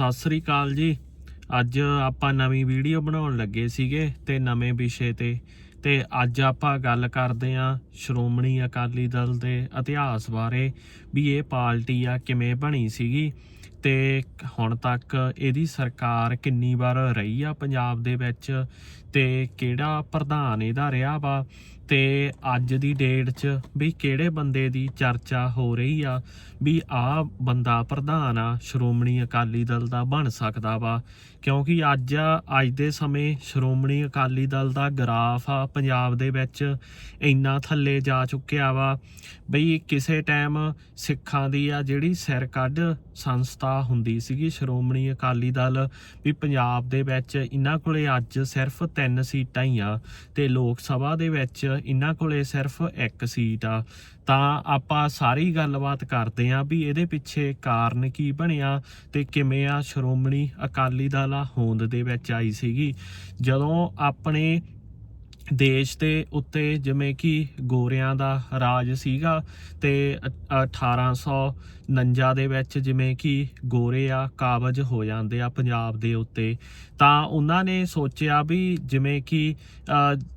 ਸਤਿ ਸ੍ਰੀ ਅਕਾਲ ਜੀ। ਅੱਜ ਆਪਾਂ ਨਵੀਂ ਵੀਡੀਓ ਬਣਾਉਣ ਲੱਗੇ ਸੀਗੇ ਤੇ ਨਵੇਂ ਵਿਸ਼ੇ ਤੇ। ਤੇ ਅੱਜ ਆਪਾਂ ਗੱਲ ਕਰਦੇ ਆਂ ਸ਼੍ਰੋਮਣੀ ਅਕਾਲੀ ਦਲ ਦੇ ਇਤਿਹਾਸ ਬਾਰੇ ਵੀ ਇਹ ਪਾਰਟੀ ਆ ਕਿਵੇਂ ਬਣੀ ਸੀਗੀ। ਤੇ ਹੁਣ ਤੱਕ ਇਹਦੀ ਸਰਕਾਰ ਕਿੰਨੀ ਵਾਰ ਰਹੀ ਆ ਪੰਜਾਬ ਦੇ ਵਿੱਚ ਤੇ ਕਿਹੜਾ ਪ੍ਰਧਾਨ ਇਹਦਾ ਰਿਹਾ ਵਾ ਤੇ ਅੱਜ ਦੀ ਡੇਟ 'ਚ ਵੀ ਕਿਹੜੇ ਬੰਦੇ ਦੀ ਚਰਚਾ ਹੋ ਰਹੀ ਆ, ਵੀ ਆ ਬੰਦਾ ਪ੍ਰਧਾਨ ਆ, ਸ਼੍ਰੋਮਣੀ ਅਕਾਲੀ ਦਲ ਦਾ ਬਣ ਸਕਦਾ ਵਾ। ਕਿਉਂਕਿ ਅੱਜ ਅੱਜ ਦੇ ਸਮੇਂ ਸ਼੍ਰੋਮਣੀ ਅਕਾਲੀ ਦਲ ਦਾ ਗ੍ਰਾਫ ਆ, ਪੰਜਾਬ ਦੇ ਵਿੱਚ ਇੰਨਾ ਥੱਲੇ ਜਾ ਚੁੱਕਿਆ ਵਾ, ਬਈ ਕਿਸੇ ਟਾਈਮ ਸਿੱਖਾਂ ਦੀ ਆ ਜਿਹੜੀ ਸਿਰ ਕੱਢ ਸੰਸਥਾ ਹੁੰਦੀ ਸੀਗੀ ਸ਼੍ਰੋਮਣੀ ਅਕਾਲੀ ਦਲ, ਵੀ ਪੰਜਾਬ ਦੇ ਵਿੱਚ ਇਹਨਾਂ ਕੋਲੇ ਅੱਜ ਸਿਰਫ 3 ਸੀਟਾਂ ਹੀ ਆ ਤੇ ਲੋਕ ਸਭਾ ਦੇ ਵਿੱਚ ਇਹਨਾਂ ਕੋਲੇ ਸਿਰਫ ਇੱਕ ਸੀਟ ਆ। ਤਾਂ ਆਪਾਂ ਸਾਰੀ ਗੱਲਬਾਤ ਕਰਦੇ ਆਂ ਵੀ ਇਹਦੇ ਪਿੱਛੇ ਕਾਰਨ ਕੀ ਬਣਿਆ ਤੇ ਕਿਵੇਂ ਆ ਸ਼੍ਰੋਮਣੀ ਅਕਾਲੀ ਦਲ ਆ ਹੋਂਦ ਦੇ ਵਿੱਚ ਆਈ ਸੀਗੀ। ਜਦੋਂ ਆਪਣੇ ਦੇਸ਼ ਦੇ ਉੱਤੇ ਜਿਵੇਂ ਕਿ ਗੋਰਿਆਂ ਦਾ ਰਾਜ ਸੀਗਾ ਤੇ 1800 49 ਦੇ ਵਿੱਚ ਜਿਵੇਂ ਕਿ ਗੋਰੇ ਆ, ਕਾਬਜ ਹੋ ਜਾਂਦੇ ਆ ਪੰਜਾਬ ਦੇ ਉੱਤੇ, ਤਾਂ ਉਹਨਾਂ ਨੇ ਸੋਚਿਆ ਵੀ ਜਿਵੇਂ ਕਿ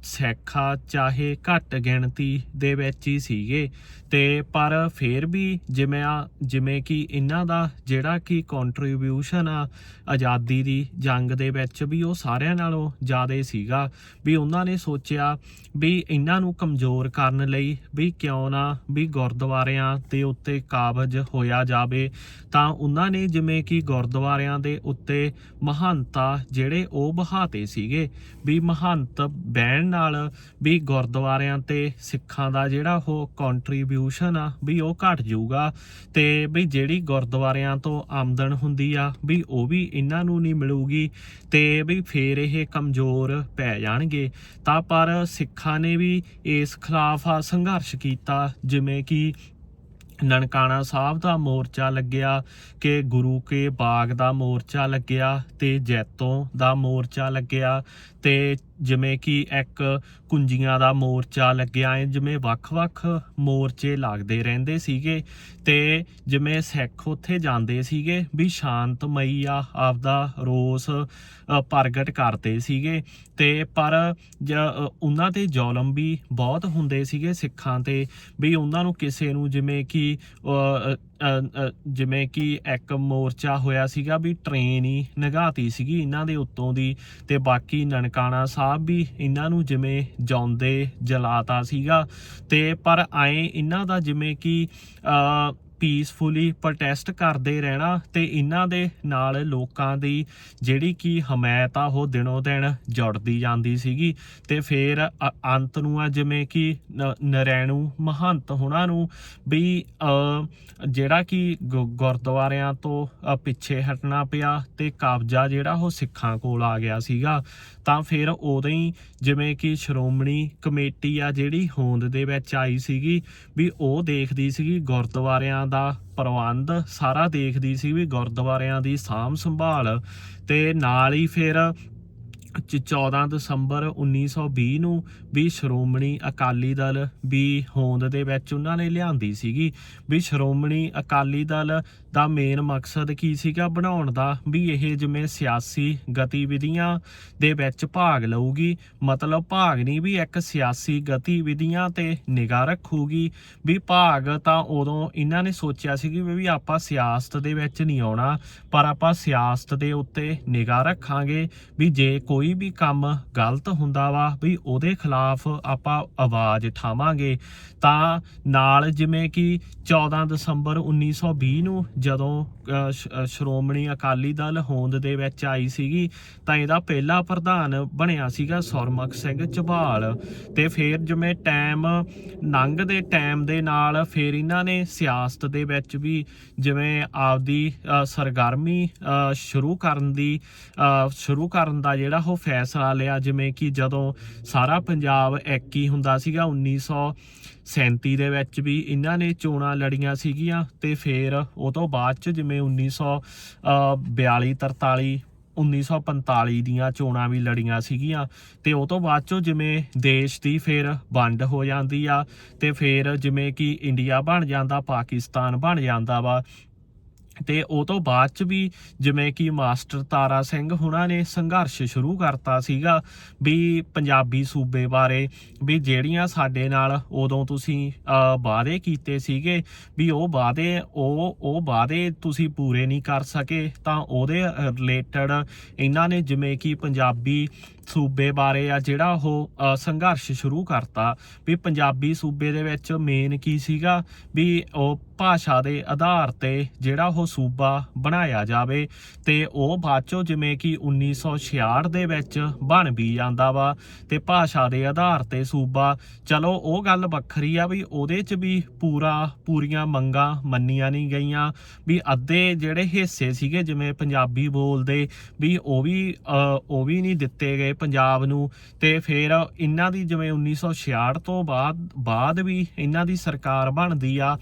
ਸੈਖਾ ਚਾਹੇ ਘੱਟ ਗਿਣਤੀ ਦੇ ਵਿੱਚ ਹੀ ਸੀਗੇ, ਤੇ ਪਰ ਫੇਰ ਵੀ ਜਿਵੇਂ ਆ, ਜਿਵੇਂ ਕਿ ਇਹਨਾਂ ਦਾ ਜਿਹੜਾ ਕਿ ਕੰਟਰੀਬਿਊਸ਼ਨ ਆ ਆਜ਼ਾਦੀ ਦੀ ਜੰਗ ਦੇ ਵਿੱਚ ਵੀ ਉਹ ਸਾਰਿਆਂ ਨਾਲੋਂ ਜ਼ਿਆਦਾ ਸੀਗਾ, ਵੀ ਉਹਨਾਂ ਨੇ ਸੋਚਿਆ ਵੀ ਇਹਨਾਂ ਨੂੰ ਕਮਜ਼ੋਰ ਕਰਨ ਲਈ ਵੀ ਕਿਉਂ ਨਾ ਵੀ ਗੁਰਦੁਆਰਿਆਂ ਤੇ ਉੱਤੇ ਕਾਬਜ ਹੋ ਹੋਇਆ ਜਾਵੇ, ਤਾਂ ਉਹਨਾਂ ਨੇ ਜਿਵੇਂ ਕਿ ਗੁਰਦੁਆਰਿਆਂ ਦੇ ਉੱਤੇ ਮਹੰਤਾ ਜਿਹੜੇ ਉਹ ਬਹਾਤੇ ਸੀਗੇ ਵੀ ਮਹੰਤ ਬਹਿਣ ਨਾਲ ਵੀ ਗੁਰਦੁਆਰਿਆਂ ਤੇ ਸਿੱਖਾਂ ਦਾ ਜਿਹੜਾ ਉਹ ਕੰਟਰੀਬਿਊਸ਼ਨ ਆ ਵੀ ਉਹ ਘਟ ਜਾਊਗਾ ਤੇ ਵੀ ਜਿਹੜੀ ਗੁਰਦੁਆਰਿਆਂ ਤੋਂ ਆਮਦਨ ਹੁੰਦੀ ਆ ਵੀ ਉਹ ਵੀ ਇਹਨਾਂ ਨੂੰ ਨਹੀਂ ਮਿਲੂਗੀ ਤੇ ਵੀ ਫੇਰ ਇਹ ਕਮਜ਼ੋਰ ਪੈ ਜਾਣਗੇ। ਤਾਂ ਪਰ ਸਿੱਖਾਂ ਨੇ ਵੀ ਇਸ ਖਿਲਾਫ ਸੰਘਰਸ਼ ਕੀਤਾ, ਜਿਵੇਂ ਕਿ ਨਨਕਾਣਾ ਸਾਹਿਬ ਦਾ ਮੋਰਚਾ ਲੱਗਿਆ, ਕਿ ਗੁਰੂ ਕੇ ਬਾਗ ਦਾ ਮੋਰਚਾ ਲੱਗਿਆ ਤੇ ਜੈਤੋਂ ਦਾ ਮੋਰਚਾ ਲੱਗਿਆ ਤੇ ਜਿਵੇਂ ਕਿ ਇੱਕ ਕੁੰਜੀਆਂ ਦਾ ਮੋਰਚਾ ਲੱਗਿਆ ਹੈ, ਜਿਵੇਂ ਵੱਖ-ਵੱਖ ਮੋਰਚੇ ਲੱਗਦੇ ਰਹਿੰਦੇ ਸੀਗੇ ਤੇ ਜਿਵੇਂ ਸਿੱਖ ਉੱਥੇ ਜਾਂਦੇ ਸੀਗੇ ਵੀ ਸ਼ਾਂਤਮਈ ਆ, ਆਪਦਾ ਰੋਸ ਪ੍ਰਗਟ ਕਰਦੇ ਸੀਗੇ ਤੇ ਪਰ ਜ- ਉਹਨਾਂ ਤੇ ਜ਼ੁਲਮ ਵੀ ਬਹੁਤ ਹੁੰਦੇ ਸੀਗੇ ਸਿੱਖਾਂ ਤੇ ਵੀ ਉਹਨਾਂ ਨੂੰ ਕਿਸੇ ਨੂੰ ਜਿਵੇਂ ਕਿ ਜਿਵੇਂ ਕਿ ਇੱਕ ਮੋਰਚਾ ਹੋਇਆ ਸੀਗਾ ਵੀ ਟ੍ਰੇਨ ਹੀ ਨਗਾਤੀ ਸੀਗੀ ਇਹਨਾਂ ਦੇ ਉੱਤੋਂ ਦੀ ਤੇ ਬਾਕੀ ਨਨਕਾਣਾ ਸਾਹਿਬ ਵੀ ਇਹਨਾਂ ਨੂੰ ਜਿਵੇਂ ਜਾਉਂਦੇ ਜਲਾਤਾ ਸੀਗਾ ਤੇ ਪਰ ਆਏ ਇਹਨਾਂ ਦਾ ਜਿਵੇਂ ਕਿ ਪੀਸਫੁਲੀ ਪ੍ਰੋਟੈਸਟ ਕਰਦੇ ਰਹਿਣਾ ਤੇ ਇਹਨਾਂ ਦੇ ਨਾਲ ਲੋਕਾਂ ਦੀ ਜਿਹੜੀ ਕਿ ਹਮਾਇਤ ਆ, ਉਹ ਦਿਨੋ ਦਿਨ ਜੁੜਦੀ ਜਾਂਦੀ ਸੀਗੀ ਤੇ ਫਿਰ ਅ- ਅੰਤ ਨੂੰ ਆ, ਜਿਵੇਂ ਕਿ ਨ- ਨਰੈਣੂ ਮਹੰਤ ਹੁਣਾਂ ਨੂੰ ਵੀ ਜਿਹੜਾ ਕਿ ਗੁਰਦੁਆਰਿਆਂ ਤੋਂ ਪਿੱਛੇ ਹਟਣਾ ਪਿਆ ਤੇ ਕਬਜ਼ਾ ਜਿਹੜਾ ਉਹ ਸਿੱਖਾਂ ਕੋਲ ਆ ਗਿਆ ਸੀਗਾ। ਤਾਂ ਫਿਰ ਉਦੋਂ ਹੀ ਜਿਵੇਂ ਕਿ ਸ਼੍ਰੋਮਣੀ ਕਮੇਟੀ ਆ ਜਿਹੜੀ ਹੋਂਦ ਦੇ ਵਿੱਚ ਆਈ ਸੀਗੀ ਵੀ ਉਹ ਦੇਖਦੀ ਸੀਗੀ ਗੁਰਦੁਆਰਿਆਂ ਦਾ ਪ੍ਰਬੰਧ, ਸਾਰਾ ਦੇਖਦੀ ਸੀ ਵੀ ਗੁਰਦੁਆਰਿਆਂ ਦੀ ਸਾਂਭ ਸੰਭਾਲ ਤੇ ਨਾਲ ਹੀ ਫਿਰ ਚ- 14 ਦਸੰਬਰ 1920 ਨੂੰ ਵੀ ਸ਼੍ਰੋਮਣੀ ਅਕਾਲੀ ਦਲ ਵੀ ਹੋਂਦ ਦੇ ਵਿੱਚ ਉਹਨਾਂ ਨੇ ਲਿਆਂਦੀ ਸੀਗੀ ਵੀ ਸ਼੍ਰੋਮਣੀ ਅਕਾਲੀ ਦਲ ਦਾ ਮੇਨ ਮਕਸਦ ਕੀ ਸੀਗਾ ਬਣਾਉਣ ਦਾ? ਵੀ ਇਹ ਜਿਵੇਂ ਸਿਆਸੀ ਗਤੀਵਿਧੀਆਂ ਦੇ ਵਿੱਚ ਭਾਗ ਲਊਗੀ, ਮਤਲਬ ਭਾਗ ਨਹੀਂ ਵੀ ਇੱਕ ਸਿਆਸੀ ਗਤੀਵਿਧੀਆਂ ਤੇ ਨਿਗਾਹ ਰੱਖੂਗੀ। ਵੀ ਭਾਗ ਤਾਂ ਉਦੋਂ ਇਹਨਾਂ ਨੇ ਸੋਚਿਆ ਸੀ ਕਿ ਵੀ ਆਪਾਂ ਸਿਆਸਤ ਦੇ ਵਿੱਚ ਨਹੀਂ ਆਉਣਾ, ਪਰ ਆਪਾਂ ਸਿਆਸਤ ਦੇ ਉੱਤੇ ਨਿਗਾਹ ਰੱਖਾਂਗੇ। ਵੀ ਜੇ ਕੋਈ ਵੀ ਕੰਮ ਗਲਤ ਹੁੰਦਾ ਵਾ, ਵੀ ਉਹਦੇ ਖਿਲਾਫ ਆਪਾਂ ਆਵਾਜ਼ ਉਠਾਵਾਂਗੇ ਤਾਂ ਨਾਲ ਜਿਵੇਂ ਕਿ 14 ਦਸੰਬਰ 1920 ਨੂੰ ਜਦੋਂ ਸ਼੍ਰੋਮਣੀ ਅਕਾਲੀ ਦਲ ਹੋਂਦ ਦੇ ਵਿੱਚ ਆਈ ਸੀਗੀ, ਤਾਂ ਇਹਦਾ ਪਹਿਲਾ ਪ੍ਰਧਾਨ ਬਣਿਆ ਸੀਗਾ ਸੁਰਮੁਖ ਸਿੰਘ ਝਬਾਲ ਤੇ ਫਿਰ ਜਿਵੇਂ ਟਾਈਮ ਲੰਘਦੇ ਟਾਈਮ ਦੇ ਨਾਲ ਫਿਰ ਇਹਨਾਂ ਨੇ ਸਿਆਸਤ ਦੇ ਵਿੱਚ ਵੀ ਜਿਵੇਂ ਆਪਦੀ ਸਰਗਰਮੀ ਸ਼ੁਰੂ ਕਰਨ ਦੀ ਸ਼ੁਰੂ ਕਰਨ ਦਾ ਜਿਹੜਾ ਉਹ ਫੈਸਲਾ ਲਿਆ, ਜਿਵੇਂ ਕਿ ਜਦੋਂ ਸਾਰਾ ਪੰਜਾਬ ਇੱਕ ਹੀ ਹੁੰਦਾ ਸੀਗਾ 1937 ਦੇ ਵਿੱਚ ਵੀ ਇਹਨਾਂ ਨੇ ਚੋਣਾਂ ਲੜੀਆਂ ਸੀਗੀਆਂ ਤੇ ਫਿਰ ਉਹ ਤੋਂ ਬਾਅਦ ਚ ਜਿਵੇਂ 1942 43 1945 ਦੀਆਂ ਚੋਣਾਂ ਵੀ ਲੜੀਆਂ ਸੀਗੀਆਂ ਤੇ ਉਹ ਤੋਂ ਬਾਅਦ ਚੋਂ ਜਿਵੇਂ ਦੇਸ਼ ਦੀ ਫਿਰ ਵੰਡ ਹੋ ਜਾਂਦੀ ਆ ਤੇ ਫਿਰ ਜਿਵੇਂ ਕਿ ਇੰਡੀਆ ਬਣ ਜਾਂਦਾ, ਪਾਕਿਸਤਾਨ ਬਣ ਜਾਂਦਾ ਵਾ ਤੇ ਉਹ ਤੋਂ ਬਾਅਦ ਚ ਵੀ ਜਿਵੇਂ ਕਿ ਮਾਸਟਰ ਤਾਰਾ ਸਿੰਘ ਹੁਣਾਂ ਨੇ ਸੰਘਰਸ਼ ਸ਼ੁਰੂ ਕਰਤਾ ਸੀਗਾ ਵੀ ਪੰਜਾਬੀ ਸੂਬੇ ਬਾਰੇ, ਵੀ ਜਿਹੜੀਆਂ ਸਾਡੇ ਨਾਲ ਉਦੋਂ ਤੁਸੀਂ ਵਾਅਦੇ ਕੀਤੇ ਸੀਗੇ, ਵੀ ਉਹ ਵਾਅਦੇ, ਉਹ ਉਹ ਵਾਅਦੇ ਤੁਸੀਂ ਪੂਰੇ ਨਹੀਂ ਕਰ ਸਕੇ, ਤਾਂ ਉਹਦੇ ਰਿਲੇਟਡ ਇਹਨਾਂ ਨੇ ਜਿਵੇਂ ਕਿ ਪੰਜਾਬੀ ਸੂਬੇ ਬਾਰੇ ਆ, ਜਿਹੜਾ ਉਹ ਸੰਘਰਸ਼ ਸ਼ੁਰੂ ਕਰਤਾ ਵੀ ਪੰਜਾਬੀ ਸੂਬੇ ਦੇ ਵਿੱਚ ਮੇਨ ਕੀ ਸੀਗਾ ਵੀ ਉਹ ਭਾਸ਼ਾ ਦੇ ਆਧਾਰ ਤੇ ਜਿਹੜਾ ਉਹ ਸੂਬਾ ਬਣਾਇਆ ਜਾਵੇ ਤੇ ਉਹ ਬਾਅਦ ਚੋਂ ਜਿਵੇਂ ਕਿ 1966 ਦੇ ਵਿੱਚ ਬਣ ਵੀ ਜਾਂਦਾ ਵਾ ਤੇ ਭਾਸ਼ਾ ਦੇ ਆਧਾਰ ਤੇ ਸੂਬਾ। ਚਲੋ, ਉਹ ਗੱਲ ਵੱਖਰੀ ਆ ਵੀ ਉਹਦੇ 'ਚ ਵੀ ਪੂਰਾ, ਪੂਰੀਆਂ ਮੰਗਾਂ ਮੰਨੀਆਂ ਨਹੀਂ ਗਈਆਂ ਵੀ ਅੱਧੇ ਜਿਹੜੇ ਹਿੱਸੇ ਸੀਗੇ ਜਿਵੇਂ ਪੰਜਾਬੀ ਬੋਲਦੇ ਵੀ ਉਹ ਵੀ ਉਹ ਵੀ ਨਹੀਂ ਦਿੱਤੇ ਗਏ ਪੰਜਾਬ ਨੂੰ ਤੇ ਫਿਰ ਇਹਨਾਂ ਦੀ ਜਿਵੇਂ 1966 ਤੋਂ ਬਾਅਦ ਬਾਅਦ ਵੀ ਇਹਨਾਂ ਦੀ ਸਰਕਾਰ ਬਣਦੀ ਆ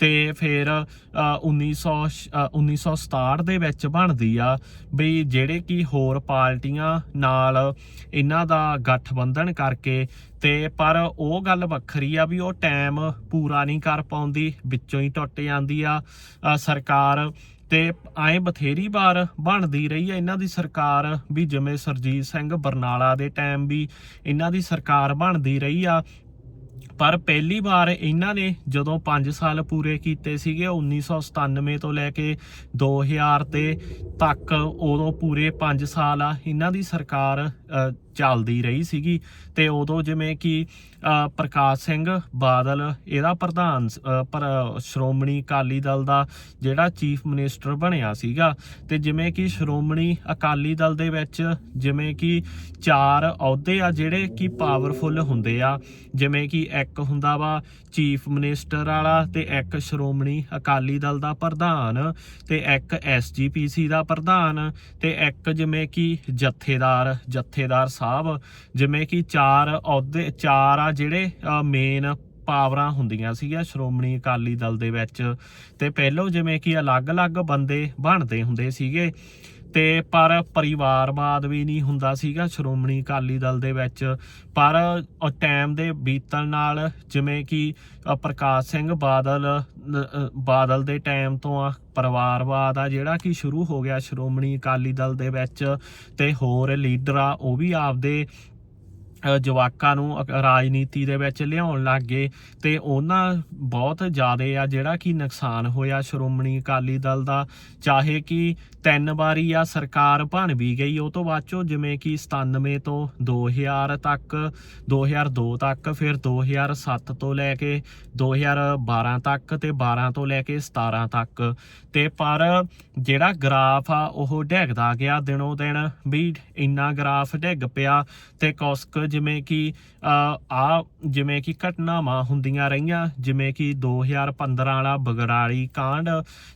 ਤੇ ਫਿਰ ਅ, 1900 ਅ, 1967 ਦੇ ਵਿੱਚ ਬਣਦੀ ਆ ਵੀ ਜਿਹੜੇ ਕੀ ਹੋਰ ਪਾਰਟੀਆਂ ਨਾਲ ਇਹਨਾਂ ਦਾ ਗਠਬੰਧਨ ਕਰਕੇ ਤੇ ਪਰ ਉਹ ਗੱਲ ਵੱਖਰੀ ਆ ਵੀ ਉਹ ਟਾਈਮ ਪੂਰਾ ਨਹੀਂ ਕਰ ਪਾਉਂਦੀ ਵਿੱਚੋਂ ਹੀ ਟੁੱਟ ਜਾਂਦੀ ਆ ਸਰਕਾਰ ਤੇ ਐਂ ਬਥੇਰੀ ਵਾਰ ਬਣਦੀ ਰਹੀ ਹੈ। ਇਹਨਾਂ ਦੀ ਸਰਕਾਰ ਵੀ ਜਿਵੇਂ ਸਰਜੀਤ ਸਿੰਘ ਬਰਨਾਲਾ ਦੇ ਟਾਈਮ ਵੀ ਇਹਨਾਂ ਦੀ ਸਰਕਾਰ ਬਣਦੀ ਰਹੀ ਆ। ਪਰ ਪਹਿਲੀ ਵਾਰ ਇਹਨਾਂ ਨੇ ਜਦੋਂ 5 ਸਾਲ ਪੂਰੇ ਕੀਤੇ ਸੀਗੇ 1997 ਤੋਂ ਲੈ ਕੇ 2000 ਤੇ ਤੱਕ ਉਦੋਂ ਪੂਰੇ 5 ਸਾਲ ਆ ਇਹਨਾਂ ਦੀ ਸਰਕਾਰ ਚੱਲਦੀ ਰਹੀ ਸੀਗੀ ਤੇ ਉਦੋਂ ਜਿਵੇਂ ਕਿ ਪ੍ਰਕਾਸ਼ ਸਿੰਘ ਬਾਦਲ, ਇਹਦਾ ਪ੍ਰਧਾਨ ਪਰ, ਸ਼੍ਰੋਮਣੀ ਅਕਾਲੀ ਦਲ ਦਾ ਜਿਹੜਾ ਚੀਫ ਮਿਨਿਸਟਰ ਬਣਿਆ ਸੀਗਾ ਤੇ ਜਿਵੇਂ ਕਿ ਸ਼੍ਰੋਮਣੀ ਅਕਾਲੀ ਦਲ ਦੇ ਵਿੱਚ ਜਿਵੇਂ ਕਿ ਚਾਰ ਅਹੁਦੇ ਆ ਜਿਹੜੇ ਕਿ ਪਾਵਰਫੁੱਲ ਹੁੰਦੇ ਆ, ਜਿਵੇਂ ਕਿ ਇੱਕ ਹੁੰਦਾ ਵਾ ਚੀਫ ਮਿਨਿਸਟਰ ਵਾਲਾ ਤੇ ਇੱਕ ਸ਼੍ਰੋਮਣੀ ਅਕਾਲੀ ਦਲ ਦਾ ਪ੍ਰਧਾਨ ਤੇ ਇੱਕ ਐਸਜੀਪੀਸੀ ਦਾ ਪ੍ਰਧਾਨ ਤੇ ਇੱਕ ਜਿਵੇਂ ਕਿ ਜਥੇਦਾਰ ਜਥੇਦਾਰ ਸਾਹਿਬ, ਜਿਵੇਂ ਕਿ ਚਾਰ ਅਹੁਦੇ, ਚਾਰ ਆ ਜਿਹੜੇ ਮੇਨ ਪਾਵਰਾਂ ਹੁੰਦੀਆਂ ਸੀਗੀਆਂ, ਸ਼੍ਰੋਮਣੀ ਅਕਾਲੀ ਦਲ ਦੇ ਵਿੱਚ। ਤੇ ਪਹਿਲੋਂ ਜਿਵੇਂ ਕਿ ਅਲੱਗ-ਅਲੱਗ ਬੰਦੇ ਬਣਦੇ ਹੁੰਦੇ ਸੀਗੇ। ਤੇ ਪਰ ਪਰਿਵਾਰਵਾਦ ਵੀ ਨਹੀਂ ਹੁੰਦਾ ਸੀਗਾ, ਸ਼੍ਰੋਮਣੀ ਅਕਾਲੀ ਦਲ ਦੇ ਵਿੱਚ। ਪਰ ਟਾਈਮ ਦੇ ਬੀਤਣ ਨਾਲ ਜਿਵੇਂ ਕਿ ਪ੍ਰਕਾਸ਼ ਸਿੰਘ ਬਾਦਲ ਬਾਦਲ ਦੇ ਟਾਈਮ ਤੋਂ ਆ ਪਰਿਵਾਰਵਾਦ ਆ, ਜਿਹੜਾ ਕਿ ਸ਼ੁਰੂ ਹੋ ਗਿਆ ਸ਼੍ਰੋਮਣੀ ਅਕਾਲੀ ਦਲ ਦੇ ਵਿੱਚ। ਤੇ ਹੋਰ ਲੀਡਰ ਆ, ਉਹ ਵੀ ਆਪਦੇ ਜਵਾਕਾਂ ਨੂੰ ਅ- ਰਾਜਨੀਤੀ ਦੇ ਵਿੱਚ ਲਿਆਉਣ ਲੱਗ ਗਏ ਤੇ ਉਹਨਾਂ ਬਹੁਤ ਜ਼ਿਆਦਾ ਆ ਜਿਹੜਾ ਕਿ ਨੁਕਸਾਨ ਹੋਇਆ। ਸ਼੍ਰੋਮਣੀ ਅਕਾਲੀ ਦਲ ਦਾ ਚਾਹੇ ਕਿ ਤਿੰਨ ਵਾਰੀ ਆ ਸਰਕਾਰ ਬਣ ਵੀ ਗਈ, ਉਹ ਤੋਂ ਬਾਅਦ ਚੋਂ ਜਿਵੇਂ ਕਿ 97 ਤੋਂ 2000 ਤੱਕ 2002 ਤੱਕ, ਫਿਰ 2007 ਤੋਂ ਲੈ ਕੇ 2012 ਤੱਕ ਤੇ 12 ਤੋਂ ਲੈ ਕੇ 17 ਤੱਕ। ਤੇ ਪਰ ਜਿਹੜਾ ਗ੍ਰਾਫ ਆ, ਉਹ ਡਿੱਗਦਾ ਗਿਆ ਦਿਨੋਂ ਦਿਨ ਵੀ, ਇੰਨਾ ਗ੍ਰਾਫ ਡਿੱਗ ਪਿਆ ਤੇ ਕੋਸਕ ਜਿਵੇਂ ਕਿ ਆ ਜਿਵੇਂ ਕਿ ਘਟਨਾਵਾਂ ਹੁੰਦੀਆਂ ਰਹੀਆਂ, ਜਿਵੇਂ ਕਿ 2015 ਵਾਲਾ ਬਗਰਾੜੀ ਕਾਂਡ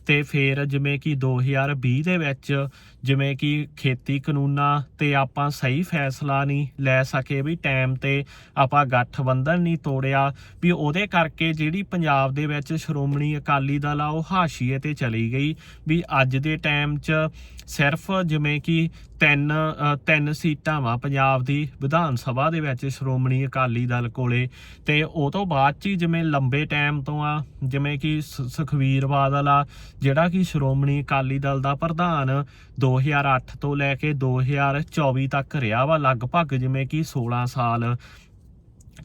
ਤੇ ਫਿਰ ਜਿਵੇਂ ਕਿ 2020 ਦੇ ਵਿੱਚ ਜਿਵੇਂ ਕਿ ਖੇਤੀ ਕਾਨੂੰਨਾਂ ਤੇ ਆਪਾਂ ਸਹੀ ਫੈਸਲਾ ਨਹੀਂ ਲੈ ਸਕੇ ਵੀ ਟਾਈਮ ਤੇ ਆਪਾਂ ਗੱਠਬੰਧਨ ਨਹੀਂ ਤੋੜਿਆ, ਵੀ ਉਹਦੇ ਕਰਕੇ ਜਿਹੜੀ ਪੰਜਾਬ ਦੇ ਵਿੱਚ ਸ਼੍ਰੋਮਣੀ ਅਕਾਲੀ ਦਲ ਆ, ਉਹ ਹਾਸ਼ੀਏ ਤੇ ਚਲੀ ਗਈ, ਵੀ ਅੱਜ ਦੇ ਟਾਈਮ 'ਚ ਸਿਰਫ ਜਿਵੇਂ ਕਿ ਤਿੰਨ ਤਿੰਨ ਸੀਟਾਂ ਵਾ ਪੰਜਾਬ ਦੀ ਵਿਧਾਨ ਸਭਾ ਦੇ ਵਿੱਚ ਸ਼੍ਰੋਮਣੀ ਅਕਾਲੀ ਦਲ ਕੋਲੇ, ਤੇ ਉਹ ਤੋਂ ਬਾਅਦ ਚ ਹੀ ਜਿਵੇਂ ਲੰਬੇ ਟਾਈਮ ਤੋਂ ਆ, ਜਿਵੇਂ ਕਿ ਸ- ਸੁਖਬੀਰ ਬਾਦਲ ਆ, ਜਿਹੜਾ ਕਿ ਸ਼੍ਰੋਮਣੀ ਅਕਾਲੀ ਦਲ ਦਾ ਪ੍ਰਧਾਨ 2008 ਤੋਂ ਲੈ ਕੇ 2024 ਤੱਕ ਰਿਹਾ ਵਾ, ਲਗਭਗ ਜਿਵੇਂ ਕਿ 16 ਸਾਲ।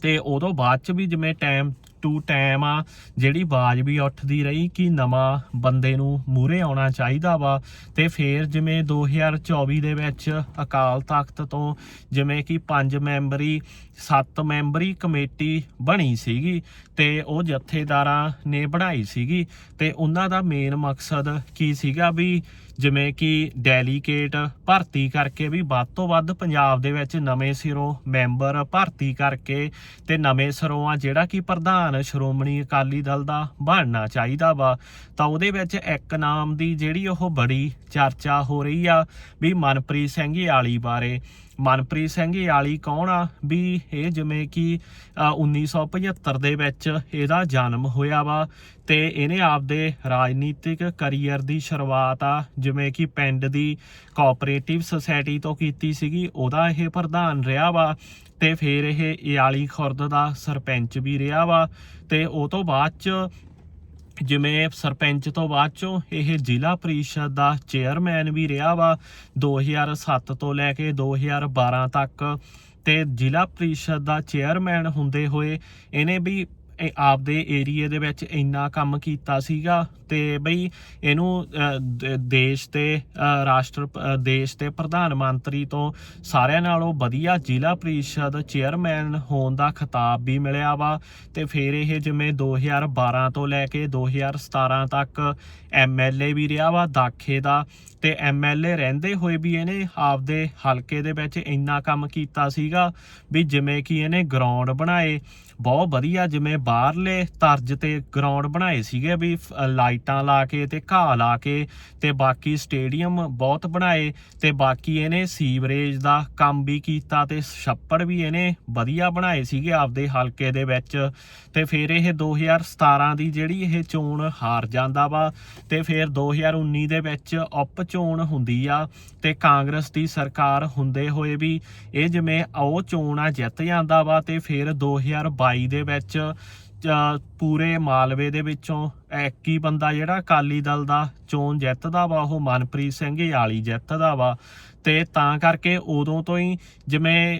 ਤੇ ਉਦੋਂ ਬਾਅਦ ਚ ਵੀ ਜਿਵੇਂ ਟਾਈਮ ਟੂ ਟਾਈਮ ਆ, ਜਿਹੜੀ ਆਵਾਜ਼ ਵੀ ਉੱਠਦੀ ਰਹੀ ਕਿ ਨਵਾਂ ਬੰਦੇ ਨੂੰ ਮੂਰੇ ਆਉਣਾ ਚਾਹੀਦਾ ਵਾ। ਤੇ ਫਿਰ ਜਿਵੇਂ 2024 ਦੇ ਵਿੱਚ ਅਕਾਲ ਤਖਤ ਤੋਂ ਜਿਵੇਂ ਕਿ ਪੰਜ ਮੈਂਬਰੀ, ਸੱਤ ਮੈਂਬਰੀ ਕਮੇਟੀ ਬਣੀ ਸੀਗੀ ਤੇ ਉਹ ਜਥੇਦਾਰਾਂ ਨੇ ਬਣਾਈ ਸੀਗੀ। ਤੇ ਉਹਨਾਂ ਦਾ ਮੇਨ ਮਕਸਦ ਕੀ ਸੀਗਾ ਵੀ ਜਿਵੇਂ ਕਿ ਡੈਲੀਕੇਟ ਭਰਤੀ ਕਰਕੇ ਵੀ ਵੱਧ ਤੋਂ ਵੱਧ ਪੰਜਾਬ ਦੇ ਵਿੱਚ ਨਵੇਂ ਸਿਰੋਂ ਮੈਂਬਰ ਭਰਤੀ ਕਰਕੇ ਤੇ ਨਵੇਂ ਸਿਰੋਂ ਆ ਜਿਹੜਾ ਕਿ ਪ੍ਰਧਾਨ ਸ਼੍ਰੋਮਣੀ ਅਕਾਲੀ ਦਲ ਦਾ ਬਣਨਾ ਚਾਹੀਦਾ ਵਾ, ਤਾਂ ਉਹਦੇ ਵਿੱਚ ਇੱਕ ਨਾਮ ਦੀ ਜਿਹੜੀ ਉਹ ਬੜੀ ਚਰਚਾ ਹੋ ਰਹੀ ਆ ਵੀ ਮਨਪ੍ਰੀਤ ਸਿੰਘ ਯਾਲੀ ਬਾਰੇ। ਮਨਪ੍ਰੀਤ ਸਿੰਘ ਯਾਲੀ ਕੌਣ ਆ? ਵੀ ਇਹ ਜਿਵੇਂ ਕਿ ਅ, 1975 ਦੇ ਵਿੱਚ ਇਹਦਾ ਜਨਮ ਹੋਇਆ ਵਾ ਤੇ ਇਹਨੇ ਆਪਦੇ ਰਾਜਨੀਤਿਕ ਕੈਰੀਅਰ ਦੀ ਸ਼ੁਰੂਆਤ ਆ ਜਿਵੇਂ ਕਿ ਪਿੰਡ ਦੀ ਕੋਆਪਰੇਟਿਵ ਸੁਸਾਇਟੀ ਤੋਂ ਕੀਤੀ ਸੀਗੀ ਉਹਦਾ ਇਹ ਪ੍ਰਧਾਨ ਰਿਹਾ ਵਾ ਤੇ ਫਿਰ ਇਹ ਇਆਲੀ ਖੁਰਦ ਦਾ ਸਰਪੰਚ ਵੀ ਰਿਹਾ ਵਾ ਤੇ ਉਹ ਤੋਂ ਬਾਅਦ ਚ ਜਿਵੇਂ ਸਰਪੰਚ ਤੋਂ ਬਾਅਦ ਚੋਂ ਇਹ ਜ਼ਿਲ੍ਹਾ ਪ੍ਰੀਸ਼ਦ ਦਾ ਚੇਅਰਮੈਨ ਵੀ ਰਿਹਾ ਵਾ। 2007 ਤੋਂ ਲੈ ਕੇ 2012 ਤੱਕ ਤੇ ਜ਼ਿਲ੍ਹਾ ਪ੍ਰੀਸ਼ਦ ਦਾ ਚੇਅਰਮੈਨ ਹੁੰਦੇ ਹੋਏ ਇਹਨੇ ਵੀ ਆਪਦੇ ਏਰੀਏ ਦੇ ਵਿੱਚ ਇੰਨਾ ਕੰਮ ਕੀਤਾ ਸੀਗਾ ਤੇ ਬਈ ਇਹਨੂੰ ਦੇਸ਼ ਤੇ ਰਾਸ਼ਟਰ ਦੇਸ਼ ਦੇ ਪ੍ਰਧਾਨ ਮੰਤਰੀ ਤੋਂ ਸਾਰਿਆਂ ਨਾਲੋਂ ਵਧੀਆ ਜ਼ਿਲ੍ਹਾ ਪ੍ਰੀਸ਼ਦ ਚੇਅਰਮੈਨ ਹੋਣ ਦਾ ਖਿਤਾਬ ਵੀ ਮਿਲਿਆ ਵਾ ਤੇ ਫਿਰ ਇਹ ਜਿਵੇਂ 2012 ਤੋਂ ਲੈ ਕੇ 2017 ਤੱਕ ਐਮਐਲਏ ਵੀ ਰਿਹਾ ਵਾ ਦਾਖੇ ਦਾ ਤੇ ਐਮਐਲਏ ਰਹਿੰਦੇ ਹੋਏ ਵੀ ਇਹਨੇ ਆਪਦੇ ਹਲਕੇ ਦੇ ਵਿੱਚ ਇੰਨਾ ਕੰਮ ਕੀਤਾ ਸੀਗਾ ਵੀ ਜਿਵੇਂ ਕਿ ਇਹਨੇ ਗਰਾਊਂਡ ਬਣਾਏ ਬਹੁਤ ਵਧੀਆ, ਜਿਵੇਂ ਬਾਹਰਲੇ ਤਰਜ਼ ਤੇ ਗਰਾਊਂਡ ਬਣਾਏ ਸੀਗੇ ਵੀ ਲਾਈਟਾਂ ਲਾ ਕੇ ਤੇ ਘਾਹ ਲਾ ਕੇ ਤੇ ਬਾਕੀ ਸਟੇਡੀਅਮ ਬਹੁਤ ਬਣਾਏ ਤੇ ਬਾਕੀ ਇਹਨੇ ਸੀਵਰੇਜ ਦਾ ਕੰਮ ਵੀ ਕੀਤਾ ਤੇ ਛੱਪੜ ਵੀ ਇਹਨੇ ਵਧੀਆ ਬਣਾਏ ਸੀਗੇ ਆਪਦੇ ਹਲਕੇ ਦੇ ਵਿੱਚ। ਤੇ ਫਿਰ ਇਹ 2017 ਦੀ ਜਿਹੜੀ ਇਹ ਚੋਣ ਹਾਰ ਜਾਂਦਾ ਵਾ ਤੇ ਫਿਰ 2019 ਦੇ ਵਿੱਚ ਉਪ ਚੋਣ ਹੁੰਦੀ ਆ ਤੇ ਕਾਂਗਰਸ ਦੀ ਸਰਕਾਰ ਹੁੰਦੇ ਹੋਏ ਵੀ ਇਹ ਜਿਵੇਂ ਉਹ ਚੋਣ ਆ ਜਿੱਤ ਜਾਂਦਾ ਵਾ ਤੇ ਫਿਰ 2022 ਦੇ ਵਿੱਚ ਪੂਰੇ ਮਾਲਵੇ ਦੇ ਵਿੱਚੋਂ ਇੱਕ ਹੀ ਬੰਦਾ ਜਿਹੜਾ ਅਕਾਲੀ ਦਲ ਦਾ ਚੋਣ ਜਿੱਤਦਾ ਵਾ, ਉਹ ਮਨਪ੍ਰੀਤ ਸਿੰਘ ਯਾਲੀ ਜਿੱਤਦਾ ਵਾ। ਤੇ ਤਾਂ ਕਰਕੇ ਉਦੋਂ ਤੋਂ ਹੀ ਜਿਵੇਂ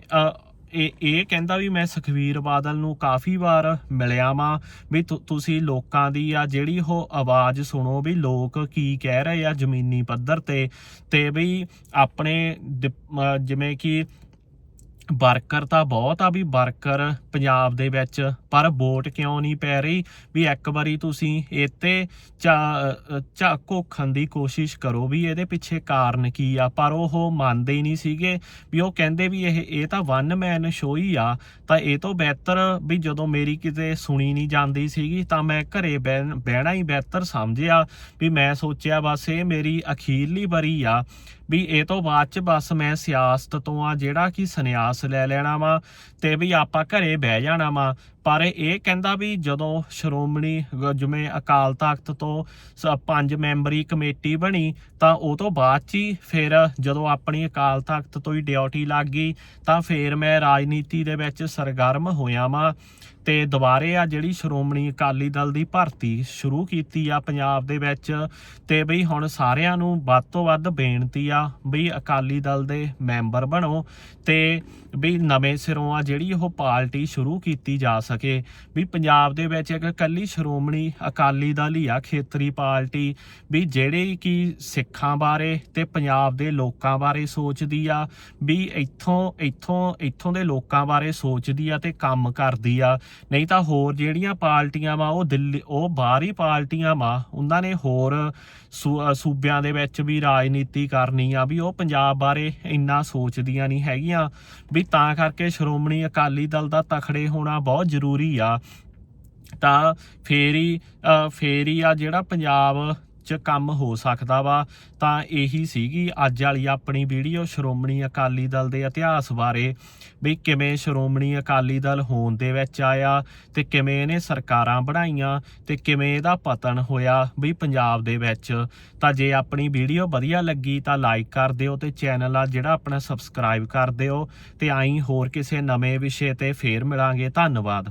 ਇਹ ਇਹ ਕਹਿੰਦਾ ਵੀ ਮੈਂ ਸੁਖਵੀਰ ਬਾਦਲ ਨੂੰ ਕਾਫੀ ਵਾਰ ਮਿਲਿਆ ਵਾਂ, ਵੀ ਤੁਸੀਂ ਲੋਕਾਂ ਦੀ ਆ ਜਿਹੜੀ ਉਹ ਆਵਾਜ਼ ਸੁਣੋ ਵੀ ਲੋਕ ਕੀ ਕਹਿ ਰਹੇ ਆ ਜ਼ਮੀਨੀ ਪੱਧਰ ਤੇ ਤੇ ਵੀ ਆਪਣੇ ਜਿਵੇਂ ਕਿ ਵਰਕਰ ਤਾਂ ਬਹੁਤ ਆ ਵੀ ਵਰਕਰ ਪੰਜਾਬ ਦੇ ਵਿੱਚ, ਪਰ ਵੋਟ ਕਿਉਂ ਨਹੀਂ ਪੈ ਰਹੀ? ਵੀ ਇੱਕ ਵਾਰੀ ਤੁਸੀਂ ਇੱਥੇ ਝਾ ਘੋਖਣ ਦੀ ਕੋਸ਼ਿਸ਼ ਕਰੋ ਵੀ ਇਹਦੇ ਪਿੱਛੇ ਕਾਰਨ ਕੀ ਆ, ਪਰ ਉਹ ਮੰਨਦੇ ਹੀ ਨਹੀਂ ਸੀਗੇ। ਵੀ ਉਹ ਕਹਿੰਦੇ ਵੀ ਇਹ ਇਹ ਤਾਂ ਵਨ ਮੈਨ ਸ਼ੋ ਹੀ ਆ, ਤਾਂ ਇਹ ਤੋਂ ਬਿਹਤਰ ਵੀ ਜਦੋਂ ਮੇਰੀ ਕਿਤੇ ਸੁਣੀ ਨਹੀਂ ਜਾਂਦੀ ਸੀਗੀ, ਤਾਂ ਮੈਂ ਘਰੇ ਬਹਿਣ- ਬਹਿਣਾ ਹੀ ਬਿਹਤਰ ਸਮਝਿਆ। ਵੀ ਮੈਂ ਸੋਚਿਆ ਬਸ ਇਹ ਮੇਰੀ ਅਖੀਰਲੀ ਵਾਰੀ ਆ। ਵੀ ਇਹ ਤੋਂ ਬਾਅਦ ਚ ਬਸ ਮੈਂ ਸਿਆਸਤ ਤੋਂ ਆ ਜਿਹੜਾ ਕਿ ਸੰਨਿਆਸ ਲੈ ਲੈਣਾ ਵਾ ਤੇ ਵੀ ਆਪਾਂ ਘਰੇ ਬਹਿ ਜਾਣਾ ਵਾ। ਪਰ ਇਹ ਕਹਿੰਦਾ ਵੀ ਜਦੋਂ ਸ਼੍ਰੋਮਣੀ ਜਿਵੇਂ ਅਕਾਲ ਤਖਤ ਤੋਂ ਸ- ਪੰਜ ਮੈਂਬਰੀ ਕਮੇਟੀ ਬਣੀ, ਤਾਂ ਉਹ ਤੋਂ ਬਾਅਦ ਚ ਹੀ ਫਿਰ ਜਦੋਂ ਆਪਣੀ ਅਕਾਲ ਤਖਤ ਤੋਂ ਹੀ ਡਿਊਟੀ ਲੱਗ ਗਈ, ਤਾਂ ਫਿਰ ਮੈਂ ਰਾਜਨੀਤੀ ਦੇ ਵਿੱਚ ਸਰਗਰਮ ਹੋਇਆ ਵਾਂ ਤੇ ਦੁਬਾਰੇ ਆ ਜਿਹੜੀ ਸ਼੍ਰੋਮਣੀ ਅਕਾਲੀ ਦਲ ਦੀ ਭਰਤੀ ਸ਼ੁਰੂ ਕੀਤੀ ਆ ਪੰਜਾਬ ਦੇ ਵਿੱਚ ਤੇ ਬਈ ਹੁਣ ਸਾਰਿਆਂ ਨੂੰ ਵੱਧ ਤੋਂ ਵੱਧ ਬੇਨਤੀ ਆ ਬਈ ਅਕਾਲੀ ਦਲ ਦੇ ਮੈਂਬਰ ਬਣੋ ਤੇ ਵੀ ਨਵੇਂ ਸਿਰੋਂ ਆ ਜਿਹੜੀ ਉਹ ਪਾਰਟੀ ਸ਼ੁਰੂ ਕੀਤੀ ਜਾ ਸਕੇ। ਵੀ ਪੰਜਾਬ ਦੇ ਵਿੱਚ ਇੱਕ ਕੱਲੀ ਸ਼੍ਰੋਮਣੀ ਅਕਾਲੀ ਦਲ ਹੀ ਆ, ਖੇਤਰੀ ਪਾਰਟੀ। ਵੀ ਜਿਹੜੇ ਕਿ ਸਿੱਖਾਂ ਬਾਰੇ ਤੇ ਪੰਜਾਬ ਦੇ ਲੋਕਾਂ ਬਾਰੇ ਸੋਚਦੀ ਆ, ਵੀ ਇੱਥੋਂ ਇੱਥੋਂ ਇੱਥੋਂ ਦੇ ਲੋਕਾਂ ਬਾਰੇ ਸੋਚਦੀ ਆ ਤੇ ਕੰਮ ਕਰਦੀ ਆ। ਨਹੀਂ ਤਾਂ ਹੋਰ ਜਿਹੜੀਆਂ ਪਾਰਟੀਆਂ ਵਾ, ਉਹ ਦਿੱਲੀ, ਉਹ ਬਾਹਰੀ ਪਾਰਟੀਆਂ ਵਾ, ਉਹਨਾਂ ਨੇ ਹੋਰ ਸੂ- ਸੂਬਿਆਂ ਦੇ ਵਿੱਚ ਵੀ ਰਾਜਨੀਤੀ ਕਰਨੀ ਆ, ਵੀ ਉਹ ਪੰਜਾਬ ਬਾਰੇ ਇੰਨਾ ਸੋਚਦੀਆਂ ਨਹੀਂ ਹੈਗੀਆਂ। ਵੀ ਤਾਂ ਕਰਕੇ ਸ਼੍ਰੋਮਣੀ ਅਕਾਲੀ ਦਲ ਦਾ ਤਖੜੇ ਹੋਣਾ ਬਹੁਤ ਜ਼ਰੂਰੀ ਆ। ਤਾਂ ਫੇਰ ਹੀ ਫੇਰ ਹੀ ਆ ਜਿਹੜਾ ਪੰਜਾਬ ਚ ਕੰਮ ਹੋ ਸਕਦਾ ਵਾ। ਤਾਂ ਇਹੀ ਸੀਗੀ ਅੱਜ ਵਾਲੀ ਆਪਣੀ ਵੀਡੀਓ। ਸ਼੍ਰੋਮਣੀ ਅਕਾਲੀ ਦਲ ਦੇ ਇਤਿਹਾਸ ਬਾਰੇ ਵੀ ਕਿਵੇਂ ਸ਼੍ਰੋਮਣੀ ਅਕਾਲੀ ਦਲ ਹੋਣ ਦੇ ਵਿੱਚ ਆਇਆ ਤੇ ਕਿਵੇਂ ਇਹਨੇ ਸਰਕਾਰਾਂ ਬਣਾਈਆਂ ਤੇ ਕਿਵੇਂ ਇਹਦਾ ਪਤਨ ਹੋਇਆ ਵੀ ਪੰਜਾਬ ਦੇ ਵਿੱਚ। ਤਾਂ ਜੇ ਆਪਣੀ ਵੀਡੀਓ ਵਧੀਆ ਲੱਗੀ ਤਾਂ ਲਾਈਕ ਕਰ ਦਿਓ ਤੇ ਚੈਨਲ ਆ ਜਿਹੜਾ ਆਪਣਾ ਸਬਸਕ੍ਰਾਈਬ ਕਰ ਦਿਓ। ਤੇ ਆਈ ਹੋਰ ਕਿਸੇ ਨਵੇਂ ਵਿਸ਼ੇ ਤੇ ਫੇਰ ਮਿਲਾਂਗੇ। ਧੰਨਵਾਦ।